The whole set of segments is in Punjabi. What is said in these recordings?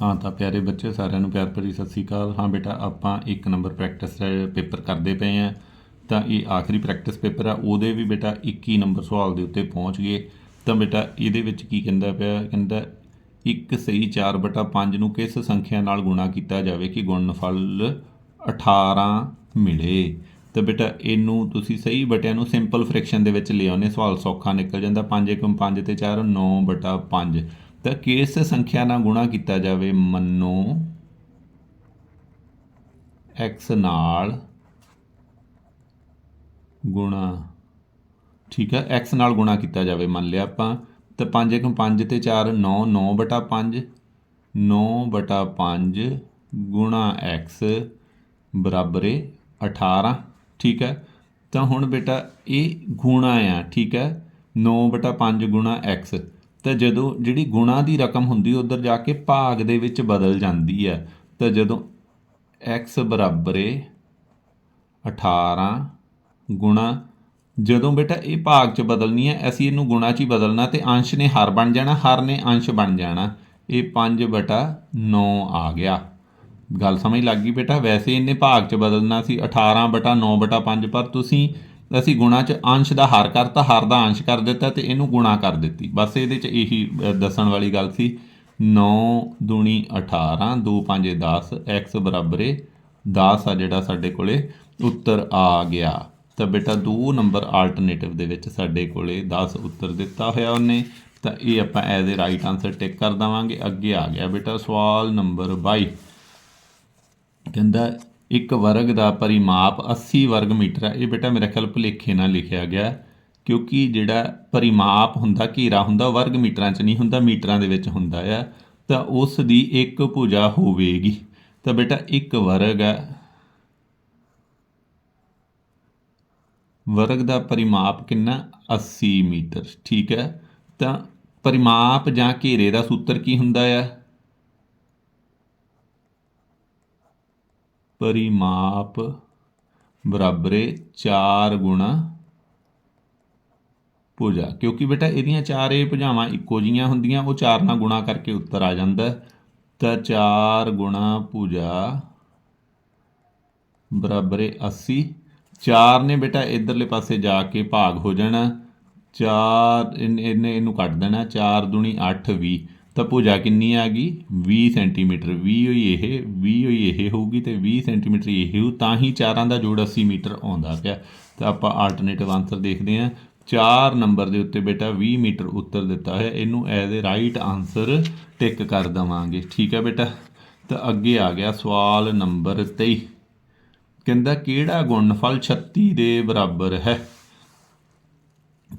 ਹਾਂ ਤਾਂ ਪਿਆਰੇ ਬੱਚੇ, ਸਾਰਿਆਂ ਨੂੰ ਪਿਆਰ ਭਰੀ ਸਤਿ ਸ੍ਰੀ ਅਕਾਲ। ਹਾਂ ਬੇਟਾ, ਆਪਾਂ ਇੱਕ ਨੰਬਰ ਪ੍ਰੈਕਟਿਸ ਪੇਪਰ ਕਰਦੇ ਪਏ ਆ ਤਾਂ ਇਹ ਆਖਰੀ ਪ੍ਰੈਕਟਿਸ ਪੇਪਰ ਆ, ਉਹਦੇ ਵੀ ਬੇਟਾ 21 ਨੰਬਰ ਸਵਾਲ ਦੇ ਉੱਤੇ ਪਹੁੰਚ ਗਏ। ਤਾਂ ਬੇਟਾ, ਇਹਦੇ ਵਿੱਚ ਕੀ ਕਹਿੰਦਾ ਪਿਆ? ਕਹਿੰਦਾ, ਇੱਕ ਸਹੀ 4 ਬਟਾ 5 ਨੂੰ ਕਿਸ ਸੰਖਿਆ ਨਾਲ ਗੁਣਾ ਕੀਤਾ ਜਾਵੇ ਕਿ ਗੁਣਨਫਲ 18 ਮਿਲੇ? ਤਾਂ ਬੇਟਾ, ਇਹਨੂੰ ਤੁਸੀਂ ਸਹੀ ਬਟਿਆਂ ਨੂੰ ਸਿੰਪਲ ਫ੍ਰੈਕਸ਼ਨ ਦੇ ਵਿੱਚ ਲਿਆਉਨੇ ਸਵਾਲ ਸੌਖਾ ਨਿਕਲ ਜਾਂਦਾ। 5 ਕਿਉਂ 5 ਤੇ 4 9 ਬਟਾ 5 ਤਾਂ ਕਿਸ ਸੰਖਿਆ ਨਾਲ ਗੁਣਾ ਕੀਤਾ ਜਾਵੇ? ਮੰਨੋ। X ਨਾਲ ਗੁਣਾ, ਠੀਕ ਹੈ, x ਨਾਲ ਗੁਣਾ ਕੀਤਾ ਜਾਵੇ, ਮੰਨ ਲਿਆ ਆਪਾਂ। ਤਾਂ 5 ਕਿਉਂ 5 ਤੇ 4 9 9 ਬਟਾ 5 9 ਬਟਾ 5 ਗੁਣਾ x ਬਰਾਬਰ ਹੈ 18 ਠੀਕ ਹੈ। ਤਾਂ ਹੁਣ ਬੇਟਾ ਇਹ ਗੁਣਾ ਆ, ਠੀਕ ਹੈ 9 ਬਟਾ 5 ਗੁਣਾ x ਤਾਂ ਜਦੋਂ ਜਿਹੜੀ ਗੁਣਾ ਦੀ ਰਕਮ ਹੁੰਦੀ, ਉਧਰ ਜਾ ਕੇ ਭਾਗ ਦੇ ਵਿੱਚ ਬਦਲ ਜਾਂਦੀ ਹੈ। ਤਾਂ ਜਦੋਂ x ਬਰਾਬਰ ਹੈ 18 ਗੁਣਾ, ਜਦੋਂ ਬੇਟਾ ਇਹ ਭਾਗ ਚ ਬਦਲਣੀ ਹੈ, ਅਸੀਂ ਇਹਨੂੰ ਗੁਣਾ ਚ ਹੀ ਬਦਲਣਾ ਤੇ ਅੰਸ਼ ਨੇ ਹਰ ਬਣ ਜਾਣਾ, ਹਰ ਨੇ ਅੰਸ਼ ਬਣ ਜਾਣਾ। ਇਹ 5 ਬਟਾ 9 ਆ ਗਿਆ। ਗੱਲ ਸਮਝ ਲੱਗ ਗਈ ਬੇਟਾ? ਵੈਸੇ ਇਹਨੇ ਭਾਗ ਚ ਬਦਲਣਾ ਸੀ 18 ਬਟਾ 9 ਬਟਾ 5 ਪਰ ਤੁਸੀਂ ਅਸੀਂ ਗੁਣਾ ਚ ਅੰਸ਼ ਦਾ ਹਾਰ ਕਰਤਾ, ਹਾਰ ਦਾ ਅੰਸ਼ ਕਰ ਦਿੱਤਾ ਤੇ ਇਹਨੂੰ ਗੁਣਾ ਕਰ ਦਿੱਤੀ। ਬਸ ਇਹਦੇ ਚ ਇਹੀ ਦੱਸਣ ਵਾਲੀ ਗੱਲ ਸੀ। 9 ਦੂਣੀ 18 2 5 10 x ਬਰਾਬਰ ਹੈ 10 ਆ ਜਿਹੜਾ ਸਾਡੇ ਕੋਲੇ, ਉੱਤਰ ਆ ਗਿਆ। ਤਾਂ ਬੇਟਾ ਦੋ ਨੰਬਰ ਆਲਟਰਨੇਟਿਵ ਦੇ ਵਿੱਚ ਸਾਡੇ ਕੋਲੇ 10 ਉੱਤਰ ਦਿੱਤਾ ਹੋਇਆ ਉਹਨੇ। ਤਾਂ ਇਹ ਆਪਾਂ as a right answer tick ਕਰ ਦਵਾਂਗੇ। ਅੱਗੇ ਆ ਗਿਆ ਬੇਟਾ ਸਵਾਲ ਨੰਬਰ 22 ਕਹਿੰਦਾ ਇੱਕ ਵਰਗ ਦਾ ਪਰਿਮਾਪ 80 ਵਰਗ ਮੀਟਰ ਹੈ। ਇਹ ਬੇਟਾ ਮੇਰਾ ਖਿਆਲ ਭੁਲੇਖੇ ਨਾਲ ਲਿਖਿਆ ਗਿਆ ਕਿਉਂਕਿ ਜਿਹੜਾ ਪਰਿਮਾਪ ਹੁੰਦਾ, ਘੇਰਾ ਹੁੰਦਾ ਵਰਗ ਮੀਟਰਾਂ 'ਚ ਨਹੀਂ ਹੁੰਦਾ, ਮੀਟਰਾਂ ਦੇ ਵਿੱਚ ਹੁੰਦਾ ਆ। ਤਾਂ ਉਸ ਦੀ ਇੱਕ ਭੁਜਾ ਹੋਵੇਗੀ। ਤਾਂ ਬੇਟਾ ਇੱਕ ਵਰਗ ਹੈ। ਵਰਗ ਦਾ ਪਰਿਮਾਪ ਕਿੰਨਾ? 80 ਮੀਟਰ। ਠੀਕ ਹੈ। ਤਾਂ ਪਰਿਮਾਪ ਜਾਂ ਘੇਰੇ ਦਾ ਸੂਤਰ ਕੀ ਹੁੰਦਾ ਆ? ਪਰਿਮਾਪ ਬਰਾਬਰੇ ਹੈ 4 ਗੁਣਾ ਭੁਜਾ। ਕਿਉਂਕਿ ਬੇਟਾ ਇਹਦੀਆਂ ਚਾਰੇ ਭੁਜਾਵਾਂ ਇੱਕੋ ਜੀਆਂ ਹੁੰਦੀਆਂ, ਉਹ 4 ਨਾਲ ਗੁਣਾ ਕਰਕੇ ਉੱਤਰ ਆ ਜਾਂਦਾ। ਤਾਂ 4 ਗੁਣਾ ਭੁਜਾ ਬਰਾਬਰੇ ਹੈ 80 4 ਨੇ ਬੇਟਾ ਇਧਰਲੇ ਪਾਸੇ ਜਾ ਕੇ ਭਾਗ ਹੋ ਜਾਣਾ। 4 ਇਹਨੇ ਇਹਨੂੰ ਕੱਟ ਦੇਣਾ। 4 ਦੁਣੀ 8 20 ਤਾਂ ਭੁਜਾ ਕਿੰਨੀ ਆ ਗਈ? 20 ਸੈਂਟੀਮੀਟਰ। 20 ਹੋਈ ਇਹ 20 ਹੋਈ ਇਹ ਹੋਊਗੀ ਤੇ 20 ਸੈਂਟੀਮੀਟਰ ਇਹ ਹੋਊ, ਤਾਂ ਹੀ ਚਾਰਾਂ ਦਾ ਜੋੜ 80 ਮੀਟਰ ਆਉਂਦਾ ਪਿਆ। ਤਾਂ ਆਪਾਂ ਆਲਟਰਨੇਟਿਵ ਆਨਸਰ ਦੇਖਦੇ ਹਾਂ। 4 ਨੰਬਰ ਦੇ ਉੱਤੇ ਬੇਟਾ 20 ਮੀਟਰ ਉੱਤਰ ਦਿੱਤਾ ਹੋਇਆ। ਇਹਨੂੰ as a right answer tick ਕਰ ਦਵਾਂਗੇ। ਠੀਕ ਹੈ ਬੇਟਾ? ਤਾਂ ਅੱਗੇ ਆ ਗਿਆ ਸਵਾਲ ਨੰਬਰ 23 ਕਹਿੰਦਾ ਕਿਹੜਾ ਗੁਣਨਫਲ 36 ਦੇ ਬਰਾਬਰ ਹੈ?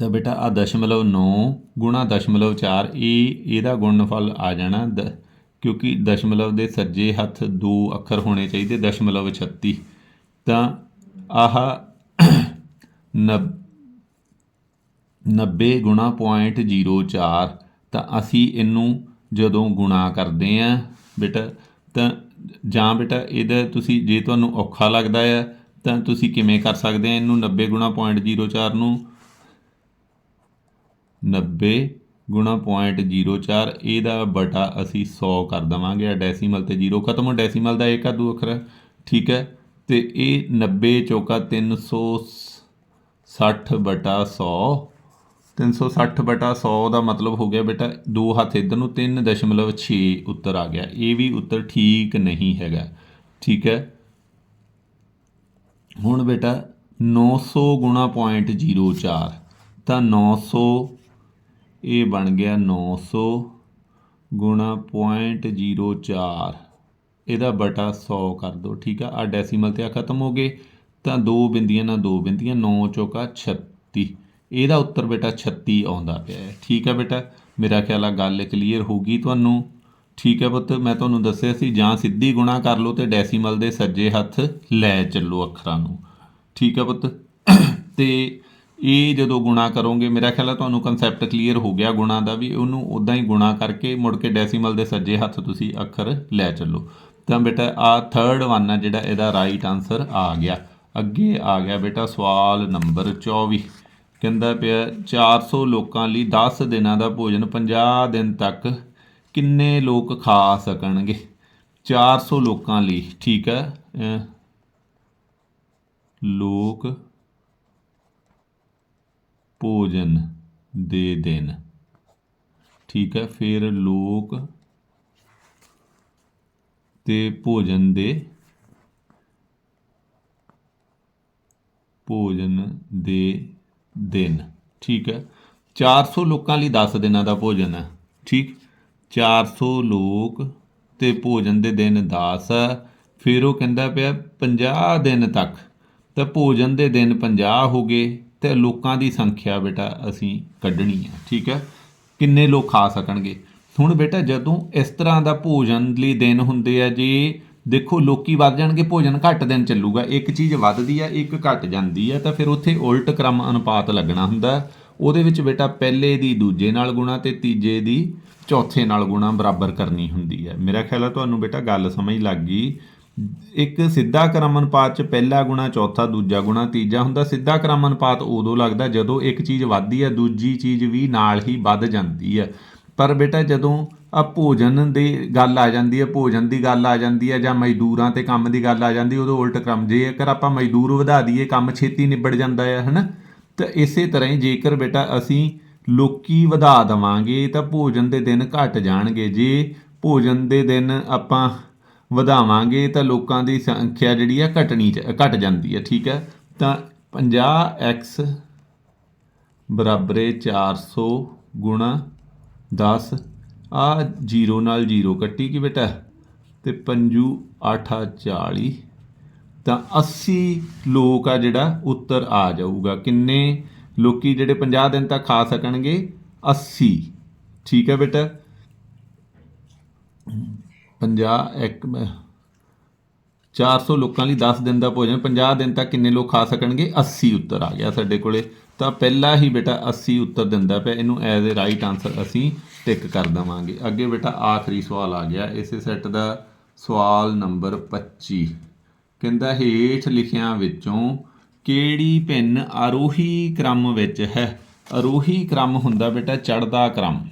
ਤਾਂ ਬੇਟਾ ਆ ਦਸ਼ਮਲਵ 9 ਗੁਣਾ ਦਸ਼ਮਲਵ 4 ਇਹ, ਇਹਦਾ ਗੁਣਨਫਲ ਆ ਜਾਣਾ ਦ- ਕਿਉਂਕਿ ਦਸ਼ਮਲਵ ਦੇ ਸੱਜੇ ਹੱਥ ਦੋ ਅੱਖਰ ਹੋਣੇ ਚਾਹੀਦੇ, ਦਸ਼ਮਲਵ 36 ਤਾਂ ਆਹ 90 ਗੁਣਾ ਪੁਆਇੰਟ 04 ਤਾਂ ਅਸੀਂ ਇਹਨੂੰ ਜਦੋਂ ਗੁਣਾ ਕਰਦੇ ਆਂ ਬੇਟਾ, ਤਾਂ ਜਾਂ ਬੇਟਾ, ਇਹਦਾ ਤੁਸੀਂ, ਜੇ ਤੁਹਾਨੂੰ ਔਖਾ ਲੱਗਦਾ ਆ, ਤਾਂ ਤੁਸੀਂ ਕਿਵੇਂ ਕਰ ਸਕਦੇ ਆ ਇਹਨੂੰ 90 ਗੁਣਾ ਪੁਆਇੰਟ 04 ਨੂੰ? 90 ਗੁਣਾ ਪੁਆਇੰਟ 04 ਇਹਦਾ ਬਟਾ ਅਸੀਂ 100 ਕਰ ਦਵਾਂਗੇ ਆ ਡੈਸੀਮਲ ਤੇ 0 ਖਤਮ ਹੋ ਡੈਸੀਮਲ ਦਾ ਇੱਕ ਆ ਦੋ ਅੱਖਰ ਠੀਕ ਹੈ? ਤੇ ਇਹ 90 ਚੌਕਾ 360 ਬਟਾ 100 360 ਬਟਾ 100 ਦਾ ਮਤਲਬ ਹੋ ਗਿਆ ਬੇਟਾ, ਦੋ ਹੱਥ ਇਧਰ ਨੂੰ 3.6 ਉੱਤਰ ਆ ਗਿਆ। ਇਹ ਵੀ ਉੱਤਰ ਠੀਕ ਨਹੀਂ ਹੈਗਾ, ਠੀਕ ਹੈ? ਹੁਣ ਬੇਟਾ 900 ਗੁਣਾ ਪੁਆਇੰਟ 04 ਤਾਂ 900 ਇਹ ਬਣ ਗਿਆ 900 ਗੁਣਾ ਪੁਆਇੰਟ 04 ਇਹਦਾ ਬਟਾ 100 ਕਰ ਦਿਓ, ਠੀਕ ਆ? ਆ ਡੈਸੀਮਲ ਤੇ ਆ ਖਤਮ ਹੋ ਗਏ, ਤਾਂ ਦੋ ਬਿੰਦੀਆਂ ਨਾਲ ਦੋ ਬਿੰਦੀਆਂ 9 ਚੌਕਾ 36 ਇਹਦਾ ਉੱਤਰ ਬੇਟਾ 36 ਆਉਂਦਾ ਪਿਆ ਹੈ। ਠੀਕ ਆ ਬੇਟਾ? ਮੇਰਾ ਖਿਆਲ ਆ ਗੱਲ ਕਲੀਅਰ ਹੋ ਗਈ ਤੁਹਾਨੂੰ। ਠੀਕ ਹੈ ਪੁੱਤ, ਮੈਂ ਤੁਹਾਨੂੰ ਦੱਸਿਆ ਸੀ, ਜਾਂ ਸਿੱਧੀ ਗੁਣਾ ਕਰ ਲਓ ਤੇ ਡੈਸੀਮਲ ਦੇ ਸੱਜੇ ਹੱਥ ਲੈ ਚੱਲੋ ਅੱਖਰਾਂ ਨੂੰ। ਠੀਕ ਹੈ ਪੁੱਤ? ਤੇ ਇਹ ਜਦੋਂ ਗੁਣਾ ਕਰੋਗੇ, ਮੇਰਾ ਖਿਆਲ ਹੈ ਤੁਹਾਨੂੰ ਕਨਸੈਪਟ ਕਲੀਅਰ ਹੋ ਗਿਆ ਗੁਣਾ ਦਾ ਵੀ, ਉਹਨੂੰ ਉਦਾਂ ਹੀ ਗੁਣਾ ਕਰਕੇ ਮੁੜ ਕੇ ਡੈਸੀਮਲ ਦੇ ਸੱਜੇ ਹੱਥ ਤੁਸੀਂ ਅੱਖਰ ਲੈ ਚੱਲੋ। ਤਾਂ ਬੇਟਾ, ਆ ਥਰਡ ਵਨ ਆ ਜਿਹੜਾ ਇਹਦਾ ਰਾਈਟ ਆਨਸਰ ਆ ਗਿਆ। ਅੱਗੇ ਆ ਗਿਆ ਬੇਟਾ ਸਵਾਲ ਨੰਬਰ 24 ਕਹਿੰਦਾ ਪਿਆ 400 ਲੋਕਾਂ ਲਈ 10 ਦਿਨਾਂ ਦਾ ਭੋਜਨ 50 ਦਿਨ ਤੱਕ ਕਿੰਨੇ ਲੋਕ ਖਾ ਸਕਣਗੇ? 400 ਲੋਕਾਂ ਲਈ, ਠੀਕ ਹੈ ਲੋਕ ਭੋਜਨ ਦੇ ਦਿਨ। ਠੀਕ ਹੈ, ਫਿਰ ਲੋਕ ਤੇ ਭੋਜਨ ਦੇ ਭੋਜਨ ਦੇ ਦਿਨ। ਠੀਕ ਹੈ 400 ਲੋਕਾਂ ਲਈ 10 ਦਿਨਾਂ ਦਾ ਭੋਜਨ ਹੈ। ਠੀਕ 400 ਲੋਕ ਤੇ ਭੋਜਨ ਦੇ ਦਿਨ 10 ਹੈ। ਫਿਰ ਉਹ ਕਹਿੰਦਾ ਪਿਆ 50 ਦਿਨ ਤੱਕ। ਤਾਂ ਭੋਜਨ ਦੇ ਦਿਨ 50 ਹੋ ਗਏ। ਤੇ ਲੋਕਾਂ ਦੀ ਸੰਖਿਆ ਬੇਟਾ ਅਸੀਂ ਕੱਢਣੀ ਹੈ ਠੀਕ ਹੈ? ਕਿੰਨੇ ਲੋਕ ਖਾ ਸਕਣਗੇ? ਹੁਣ ਬੇਟਾ ਜਦੋਂ ਇਸ ਤਰ੍ਹਾਂ ਦਾ ਭੋਜਨ ਲਈ ਦਿਨ ਹੁੰਦੇ ਆ, ਜੇ ਦੇਖੋ ਲੋਕੀ ਵੱਧ ਜਾਣਗੇ, ਭੋਜਨ ਘੱਟ ਦਿਨ ਚੱਲੂਗਾ। ਇੱਕ ਚੀਜ਼ ਵੱਧਦੀ ਆ, ਇੱਕ ਘਟ ਜਾਂਦੀ ਆ, ਤਾਂ ਫਿਰ ਉੱਥੇ ਉਲਟ ਕ੍ਰਮ ਅਨੁਪਾਤ ਲੱਗਣਾ ਹੁੰਦਾ। ਉਹਦੇ ਵਿੱਚ ਬੇਟਾ ਪਹਿਲੇ ਦੀ, ਦੂਜੇ ਨਾਲ ਗੁਣਾ ਤੇ ਤੀਜੇ ਦੀ, ਚੌਥੇ ਨਾਲ ਗੁਣਾ ਬਰਾਬਰ ਕਰਨੀ ਹੁੰਦੀ ਹੈ ਮੇਰਾ ਖਿਆਲ ਹੈ ਤੁਹਾਨੂੰ ਬੇਟਾ ਗੱਲ ਸਮਝ ਲੱਗ ਗਈ। ਇੱਕ ਸਿੱਧਾ ਕ੍ਰਮ ਅਨੁਪਾਤ ਚ ਪਹਿਲਾ ਗੁਣਾ, ਚੌਥਾ, ਦੂਜਾ ਗੁਣਾ, ਤੀਜਾ ਹੁੰਦਾ, ਸਿੱਧਾ ਕ੍ਰਮ ਅਨੁਪਾਤ ਉਦੋਂ ਲੱਗਦਾ ਜਦੋਂ ਇੱਕ ਚੀਜ਼ ਵੱਧਦੀ ਹੈ, ਦੂਜੀ ਚੀਜ਼ ਵੀ ਨਾਲ ਹੀ ਵੱਧ ਜਾਂਦੀ ਹੈ। ਪਰ ਬੇਟਾ ਜਦੋਂ ਆ ਭੋਜਨ ਦੀ ਗੱਲ ਆ ਜਾਂਦੀ ਹੈ, ਭੋਜਨ ਦੀ ਗੱਲ ਆ ਜਾਂਦੀ ਹੈ ਜਾਂ ਮਜ਼ਦੂਰਾਂ ਤੇ ਕੰਮ ਦੀ ਗੱਲ ਆ ਜਾਂਦੀ, ਉਦੋਂ ਉਲਟ ਕ੍ਰਮ, ਜੇਕਰ ਆਪਾਂ ਮਜ਼ਦੂਰ ਵਧਾ ਦਈਏ, ਕੰਮ ਛੇਤੀ ਨਿਬੜ ਜਾਂਦਾ ਹੈ, ਹਨਾ? ਤਾਂ ਇਸੇ ਤਰ੍ਹਾਂ ਹੀ ਜੇਕਰ ਬੇਟਾ ਅਸੀਂ ਲੋਕੀ ਵਧਾ ਦਵਾਂਗੇ, ਤਾਂ ਭੋਜਨ ਦੇ ਦਿਨ ਘਟ ਜਾਣਗੇ। ਜੇ ਭੋਜਨ ਦੇ ਦਿਨ ਆਪਾਂ ਵਧਾਵਾਂਗੇ ਤਾਂ ਲੋਕਾਂ ਦੀ ਸੰਖਿਆ ਜਿਹੜੀ ਆ ਘਟਣੀ ਚ- ਘਟ ਜਾਂਦੀ ਹੈ ਠੀਕ ਹੈ ਤਾਂ 50x ਬਰਾਬਰੇ ਹੈ 400 ਗੁਣਾ 10 ਆ 0 ਨਾਲ 0 ਕੱਟੀ ਕਿ ਬੇਟਾ? ਤੇ ਪੰਜੂ 8 40 ਤਾਂ 80 ਲੋਕ ਆ ਜਿਹੜਾ ਉੱਤਰ ਆ ਜਾਊਗਾ। ਕਿੰਨੇ ਲੋਕੀ ਜਿਹੜੇ 50 ਦਿਨ ਤੱਕ ਖਾ ਸਕਣਗੇ? 80 ਠੀਕ ਹੈ ਬੇਟਾ? 50 ਇੱਕ 400 ਲੋਕਾਂ ਲਈ 10 ਦਿਨ ਦਾ ਭੋਜਨ 50 ਦਿਨ ਤੱਕ ਕਿੰਨੇ ਲੋਕ ਖਾ ਸਕਣਗੇ? 80 ਉੱਤਰ ਆ ਗਿਆ ਸਾਡੇ ਕੋਲੇ। ਤਾਂ ਪਹਿਲਾ ਹੀ ਬੇਟਾ 80 ਉੱਤਰ ਦਿੰਦਾ ਪਿਆ। ਇਹਨੂੰ ਐਜ਼ ਅ ਰਾਈਟ ਆਨਸਰ ਅਸੀਂ ਟਿਕ ਕਰ ਦਵਾਂਗੇ। ਅੱਗੇ ਬੇਟਾ ਆਖਰੀ ਸਵਾਲ ਆ ਗਿਆ। ਇਸੇ ਸੈੱਟ ਦਾ ਸਵਾਲ ਨੰਬਰ 25 ਕਹਿੰਦਾ, ਹੇਠ ਲਿਖਿਆਂ ਵਿੱਚੋਂ ਕਿਹੜੀ ਭਿੰਨ ਆਰੋਹੀ ਕ੍ਰਮ ਵਿੱਚ ਹੈ? ਆਰੋਹੀ ਕ੍ਰਮ ਹੁੰਦਾ ਬੇਟਾ ਚੜਦਾ ਕ੍ਰਮ।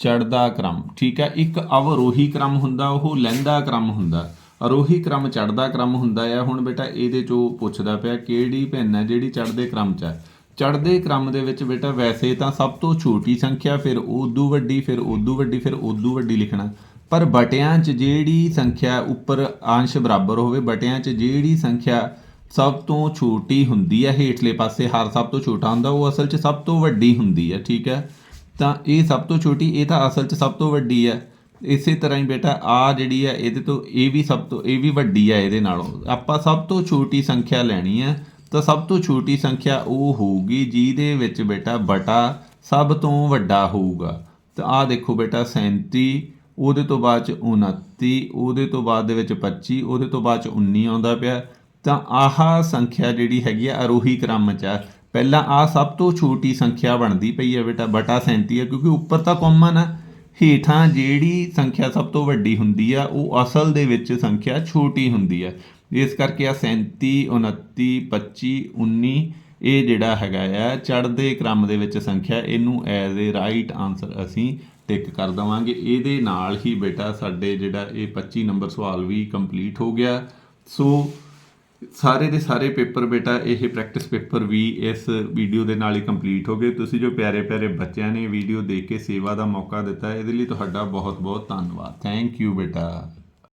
ਚੜਦਾ ਕ੍ਰਮ, ਠੀਕ ਹੈ? ਇੱਕ ਅਵਰੋਹੀ ਕ੍ਰਮ ਹੁੰਦਾ, ਉਹ ਲਹਿੰਦਾ ਕ੍ਰਮ ਹੁੰਦਾ। ਅਰੋਹੀ ਕ੍ਰਮ ਚੜਦਾ ਕ੍ਰਮ ਹੁੰਦਾ ਆ ਹੁਣ ਬੇਟਾ, ਇਹਦੇ ਚੋਂ ਪੁੱਛਦਾ ਪਿਆ, ਕਿਹੜੀ ਭਿੰਨ ਹੈ ਜਿਹੜੀ ਚੜਦੇ ਕ੍ਰਮ ਚ ਹੈ? ਚੜਦੇ ਕ੍ਰਮ ਦੇ ਵਿੱਚ ਬੇਟਾ, ਵੈਸੇ ਤਾਂ ਸਭ ਤੋਂ ਛੋਟੀ ਸੰਖਿਆ, ਫਿਰ ਉਦੋਂ ਵੱਡੀ, ਫਿਰ ਉਦੋਂ ਵੱਡੀ, ਫਿਰ ਉਦੋਂ ਵੱਡੀ ਲਿਖਣਾ। ਪਰ ਬਟਿਆਂ 'ਚ ਜਿਹੜੀ ਸੰਖਿਆ ਉੱਪਰ ਅੰਸ਼ ਬਰਾਬਰ ਹੋਵੇ, ਬਟਿਆਂ 'ਚ ਜਿਹੜੀ ਸੰਖਿਆ ਸਭ ਤੋਂ ਛੋਟੀ ਹੁੰਦੀ ਹੈ, ਹੇਠਲੇ ਪਾਸੇ ਹਰ ਸਭ ਤੋਂ ਛੋਟਾ ਹੁੰਦਾ, ਉਹ ਅਸਲ 'ਚ ਸਭ ਤੋਂ ਵੱਡੀ ਹੁੰਦੀ ਹੈ, ਠੀਕ ਹੈ? ਤਾਂ ਇਹ ਸਭ ਤੋਂ ਛੋਟੀ, ਇਹ ਤਾਂ ਅਸਲ 'ਚ ਸਭ ਤੋਂ ਵੱਡੀ ਹੈ। ਇਸੇ ਤਰ੍ਹਾਂ ਹੀ ਬੇਟਾ ਆ ਜਿਹੜੀ ਹੈ, ਇਹਦੇ ਤੋਂ ਇਹ ਵੀ ਸਭ ਤੋਂ, ਇਹ ਵੀ ਵੱਡੀ ਹੈ ਇਹਦੇ ਨਾਲੋਂ। ਆਪਾਂ ਸਭ ਤੋਂ ਛੋਟੀ ਸੰਖਿਆ ਲੈਣੀ ਹੈ, ਤਾਂ ਸਭ ਤੋਂ ਛੋਟੀ ਸੰਖਿਆ ਉਹ ਹੋਊਗੀ ਜਿਹਦੇ ਵਿੱਚ ਬੇਟਾ ਬਟਾ ਸਭ ਤੋਂ ਵੱਡਾ ਹੋਊਗਾ। ਤਾਂ ਆ ਦੇਖੋ ਬੇਟਾ 37 ਉਹਦੇ ਤੋਂ ਬਾਅਦ ਚ 29 ਉਹਦੇ ਤੋਂ ਬਾਅਦ ਦੇ ਵਿੱਚ 25 ਉਹਦੇ ਤੋਂ ਬਾਅਦ ਚ 19 ਆਉਂਦਾ ਪਿਆ। ਤਾਂ ਆਹ ਸੰਖਿਆ ਜਿਹੜੀ ਹੈਗੀ ਆ ਅਰੋਹੀ ਕ੍ਰਮ ਚ ਪਹਿਲਾਂ ਆ ਸਭ ਤੋਂ ਛੋਟੀ ਸੰਖਿਆ ਬਣਦੀ ਪਈ ਹੈ ਬੇਟਾ, ਬਟਾ 37 ਹੈ, ਕਿਉਂਕਿ ਉੱਪਰ ਤਾਂ ਕਾਮਨ ਆ ਹੇਠਾਂ ਜਿਹੜੀ ਸੰਖਿਆ ਸਭ ਤੋਂ ਵੱਡੀ ਹੁੰਦੀ ਆ, ਉਹ ਅਸਲ ਦੇ ਵਿੱਚ ਸੰਖਿਆ ਛੋਟੀ ਹੁੰਦੀ ਆ। ਇਸ ਕਰਕੇ ਆ 37 29 25 19 ਇਹ ਜਿਹੜਾ ਹੈਗਾ ਆ, ਚੜ੍ਹਦੇ ਕ੍ਰਮ ਦੇ ਵਿੱਚ ਸੰਖਿਆ, ਇਹਨੂੰ ਐਜ਼ ਅ ਰਾਈਟ ਆਨਸਰ ਅਸੀਂ ਟਿਕ ਕਰ ਦਵਾਂਗੇ। ਇਹਦੇ ਨਾਲ ਹੀ ਬੇਟਾ ਸਾਡੇ ਜਿਹੜਾ ਇਹ 25 ਨੰਬਰ ਸਵਾਲ ਵੀ ਕੰਪਲੀਟ ਹੋ ਗਿਆ। ਸੋ ਸਾਰੇ ਦੇ ਸਾਰੇ ਪੇਪਰ ਬੇਟਾ, ਇਹ ਪ੍ਰੈਕਟਿਸ ਪੇਪਰ ਵੀ ਇਸ ਵੀਡੀਓ ਦੇ ਨਾਲ ਹੀ ਕੰਪਲੀਟ ਹੋ ਗਏ। ਤੁਸੀਂ ਜੋ ਪਿਆਰੇ ਪਿਆਰੇ ਬੱਚਿਆਂ ਨੇ ਵੀਡੀਓ ਦੇਖ ਕੇ ਸੇਵਾ ਦਾ ਮੌਕਾ ਦਿੱਤਾ, ਇਹਦੇ ਲਈ ਤੁਹਾਡਾ ਬਹੁਤ ਬਹੁਤ ਧੰਨਵਾਦ। ਥੈਂਕ ਯੂ ਬੇਟਾ।